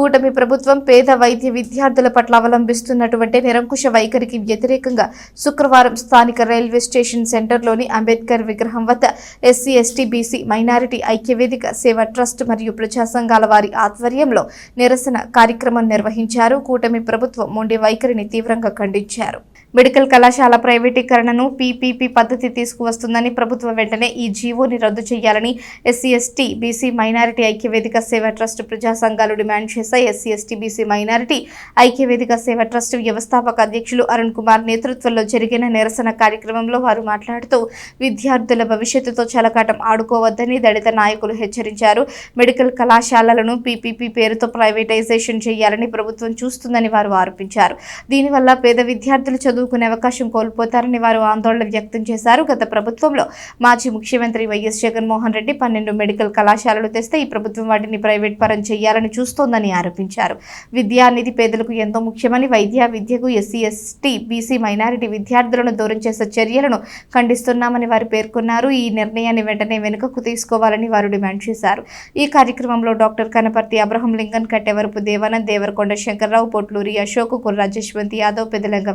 కూటమి ప్రభుత్వం పేద వైద్య విద్యార్థుల పట్ల అవలంబిస్తున్నటువంటి నిరంకుశ వైఖరికి వ్యతిరేకంగా శుక్రవారం స్థానిక రైల్వే స్టేషన్ సెంటర్లోని అంబేద్కర్ విగ్రహం వద్ద ఎస్సీ ఎస్టీ బీసీ మైనారిటీ ఐక్యవేదిక సేవ ట్రస్ట్ మరియు ప్రజా సంఘాల వారి ఆధ్వర్యంలో నిరసన కార్యక్రమం నిర్వహించారు. కూటమి ప్రభుత్వం మొండి వైఖరిని తీవ్రంగా ఖండించారు. మెడికల్ కళాశాల ప్రైవేటీకరణను పీపీపీ పద్ధతి తీసుకువస్తుందని ప్రభుత్వం వెంటనే ఈ జీవోని రద్దు చేయాలని ఎస్సీ ఎస్టీ బీసీ మైనారిటీ ఐక్యవేదిక సేవ ట్రస్ట్ ప్రజా సంఘాలు డిమాండ్ చేశాయి. ఎస్సీ ఎస్టీ బీసీ మైనారిటీ ఐక్యవేదిక సేవ ట్రస్ట్ వ్యవస్థాపక అధ్యక్షులు అరుణ్ కుమార్ నేతృత్వంలో జరిగిన నిరసన కార్యక్రమంలో వారు మాట్లాడుతూ విద్యార్థుల భవిష్యత్తుతో చలకాటం ఆడుకోవద్దని దళిత నాయకులు హెచ్చరించారు. మెడికల్ కళాశాలలను పీపీపీ పేరుతో ప్రైవేటైజేషన్ చేయాలని ప్రభుత్వం చూస్తుందని వారు ఆరోపించారు. దీనివల్ల పేద విద్యార్థులు చదువుకునే అవకాశం కోల్పోతారని వారు ఆందోళన వ్యక్తం చేశారు. గత ప్రభుత్వంలో మాజీ ముఖ్యమంత్రి వైఎస్ జగన్మోహన్ రెడ్డి పన్నెండు మెడికల్ కళాశాలలు తెస్తే ఈ ప్రభుత్వం వాటిని ప్రైవేట్ పరం చేయాలని చూస్తోందని ఆరోపించారు. విద్య అనేది పేదలకు ఎంతో ముఖ్యమని వైద్య విద్యకు ఎస్సీ ఎస్టీ బీసీ మైనారిటీ విద్యార్థులను దూరం చేసే చర్యలను ఖండిస్తున్నామని వారు పేర్కొన్నారు. ఈ నిర్ణయాన్ని వెంటనే వెనుకకు తీసుకోవాలని వారు డిమాండ్ చేశారు. ఈ కార్యక్రమంలో doctor Kanaparthi Abraham Lincoln Kattevarapu Devanand Devarakonda Shankarrao Potluri Ashok Kurra Jashwanth Yadav Pedalanga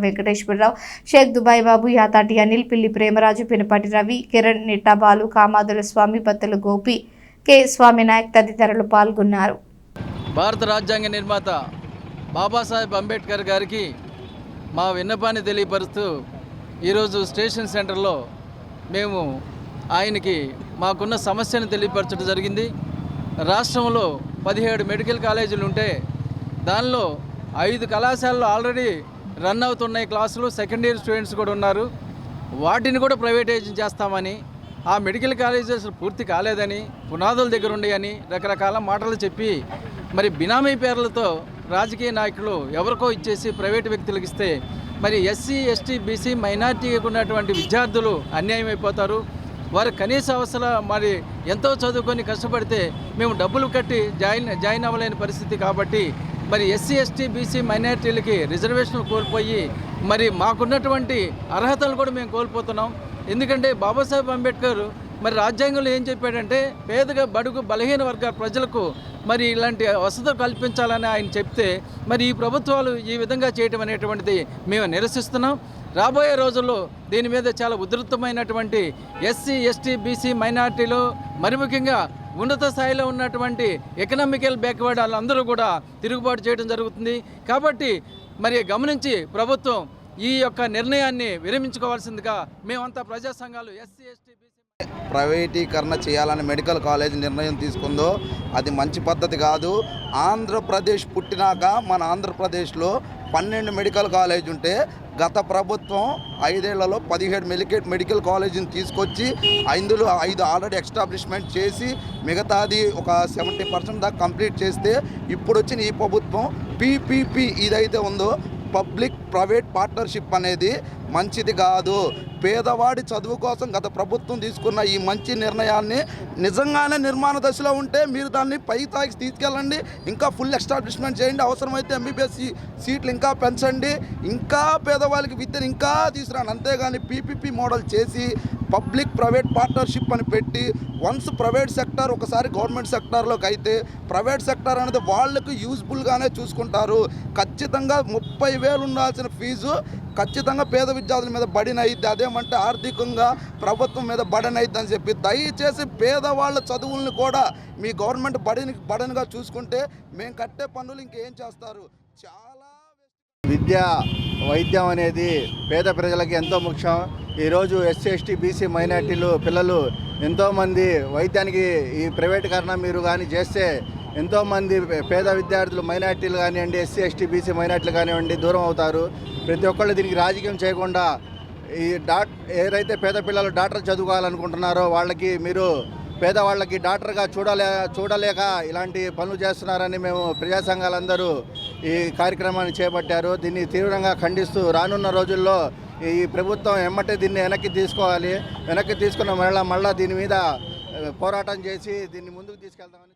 Venkateswararao Sheikh Dubai Babu Yathati Anil Pilli Premaraju Pinapati Ravi Kiran Nittabalu Kamadula Swamy Battala Gopi K Swaminayak తదితరులు పాల్గొన్నారు. భారత రాజ్యాంగ నిర్మాత బాబాసాహెబ్ అంబేద్కర్ గారికి మా విన్నపాన్ని తెలియపరుస్తూ ఈరోజు station సెంటర్లో మేము ఆయనకి మాకున్న సమస్యను తెలియపరచడం జరిగింది. రాష్ట్రంలో పదిహేడు మెడికల్ కాలేజీలు ఉంటే దానిలో ఐదు కళాశాలలో ఆల్రెడీ రన్ అవుతున్నాయి క్లాసులు. సెకండ్ ఇయర్ స్టూడెంట్స్ కూడా ఉన్నారు. వాటిని కూడా ప్రైవేటైజేషన్ చేస్తామని ఆ మెడికల్ కాలేజెస్ పూర్తి కాలేదని పునాదుల దగ్గర ఉన్నాయని రకరకాల మాటలు చెప్పి మరి బినామీ పేర్లతో రాజకీయ నాయకులు ఎవరికో ఇచ్చేసి ప్రైవేటు వ్యక్తులకు ఇస్తే మరి ఎస్సీ ఎస్టీ బీసీ మైనార్టీకి ఉన్నటువంటి విద్యార్థులు అన్యాయం అయిపోతారు. వారు కనీస అవసరం మరి ఎంతో చదువుకొని కష్టపడితే మేము డబ్బులు కట్టి జాయిన్ జాయిన్ అవ్వలేని పరిస్థితి కాబట్టి మరి ఎస్సీ ఎస్టీ బీసీ మైనారిటీలకి రిజర్వేషన్లు కోల్పోయి మరి మాకున్నటువంటి అర్హతలు కూడా మేము కోల్పోతున్నాం. ఎందుకంటే బాబాసాహెబ్ అంబేద్కర్ మరి రాజ్యాంగంలో ఏం చెప్పాడంటే పేదగా బడుగు బలహీన వర్గ ప్రజలకు మరి ఇలాంటి వసతులు కల్పించాలని ఆయన చెప్తే మరి ఈ ప్రభుత్వాలు ఈ విధంగా చేయటం అనేటువంటిది మేము నిరసిస్తున్నాం. రాబోయే రోజుల్లో దీని మీద చాలా ఉధృతమైనటువంటి ఎస్సీ ఎస్టీ బీసీ మైనార్టీలు మరి ముఖ్యంగా ఉన్నత స్థాయిలో ఉన్నటువంటి ఎకనామికల్ బ్యాక్వర్డ్ వాళ్ళందరూ కూడా తిరుగుబాటు చేయడం జరుగుతుంది. కాబట్టి మరి గమనించి ప్రభుత్వం ఈ యొక్క నిర్ణయాన్ని విరమించుకోవాల్సిందిగా మేమంతా ప్రజా సంఘాలు ఎస్సీ ఎస్టీ బీసీ ప్రైవేటీకరణ చేయాలని మెడికల్ కాలేజ్ నిర్ణయం తీసుకుందో అది మంచి పద్ధతి కాదు. ఆంధ్రప్రదేశ్ పుట్టినాక మన ఆంధ్రప్రదేశ్లో పన్నెండు మెడికల్ కాలేజ్ ఉంటే గత ప్రభుత్వం ఐదేళ్ళలో పదిహేడు మెడికల్ మెడికల్ కాలేజీని తీసుకొచ్చి ఇందులో ఐదు ఆల్రెడీ ఎస్టాబ్లిష్మెంట్ చేసి మిగతాది ఒక సెవెంటీ పర్సెంట్ దాకా కంప్లీట్ చేస్తే ఇప్పుడు వచ్చిన ఈ ప్రభుత్వం పీపీపీ ఇదైతే ఉందో పబ్లిక్ ప్రైవేట్ పార్ట్నర్షిప్ అనేది మంచిది కాదు. పేదవాడి చదువు కోసం గత ప్రభుత్వం తీసుకున్న ఈ మంచి నిర్ణయాన్ని నిజంగానే నిర్మాణ దశలో ఉంటే మీరు దాన్ని పై తాకి తీసుకెళ్ళండి. ఇంకా ఫుల్ ఎస్టాబ్లిష్మెంట్ చేయండి. అవసరమైతే ఎంబీబీఎస్ సీట్లు ఇంకా పెంచండి. ఇంకా పేదవాళ్ళకి విద్యను ఇంకా తీసుకురాండి. అంతేగాని పీపీపీ మోడల్ చేసి పబ్లిక్ ప్రైవేట్ పార్ట్నర్షిప్ అని పెట్టి వన్స్ ప్రైవేట్ సెక్టర్ ఒకసారి గవర్నమెంట్ సెక్టార్లోకి అయితే ప్రైవేట్ సెక్టార్ అనేది వాళ్ళకు యూజ్ఫుల్గానే చూసుకుంటారు. ఖచ్చితంగా ముప్పై వేలు ఉండాల్సిన ఫీజు ఖచ్చితంగా పేద విద్యార్థుల మీద బడిన అయింది అదేమంటే ఆర్థికంగా ప్రభుత్వం మీద బడన్ అయింది అని చెప్పి. దయచేసి పేదవాళ్ళ చదువుల్ని కూడా మీ గవర్నమెంట్ బడిని బడన్గా చూసుకుంటే మేము కట్టే పనులు ఇంకేం చేస్తారు. చాలా విద్య వైద్యం అనేది పేద ప్రజలకి ఎంతో ముఖ్యం. ఈరోజు ఎస్సీ ఎస్టీ బీసీ మైనార్టీలు పిల్లలు ఎంతోమంది వైద్యానికి ఈ ప్రైవేటీకరణ మీరు కానీ చేస్తే ఎంతోమంది పేద విద్యార్థులు మైనార్టీలు కానివ్వండి ఎస్సీ ఎస్టీ బీసీ మైనార్టీలు కానివ్వండి దూరం అవుతారు. ప్రతి ఒక్కళ్ళు దీనికి రాజకీయం చేయకుండా ఈ డాట్ ఏదైతే పేద పిల్లలు డాక్టర్ చదువుకోవాలనుకుంటున్నారో వాళ్ళకి మీరు పేదవాళ్ళకి డాక్టర్గా చూడలే చూడలేక ఇలాంటి పనులు చేస్తున్నారని మేము ప్రజా సంఘాలందరూ ఈ కార్యక్రమాన్ని చేపట్టారు. దీన్ని తీవ్రంగా ఖండిస్తూ రానున్న రోజుల్లో ఈ ప్రభుత్వం ఎమ్మటే దీన్ని వెనక్కి తీసుకోవాలి. వెనక్కి తీసుకున్న మరలా మళ్ళా దీని మీద పోరాటం చేసి దీన్ని ముందుకు తీసుకెళ్తామని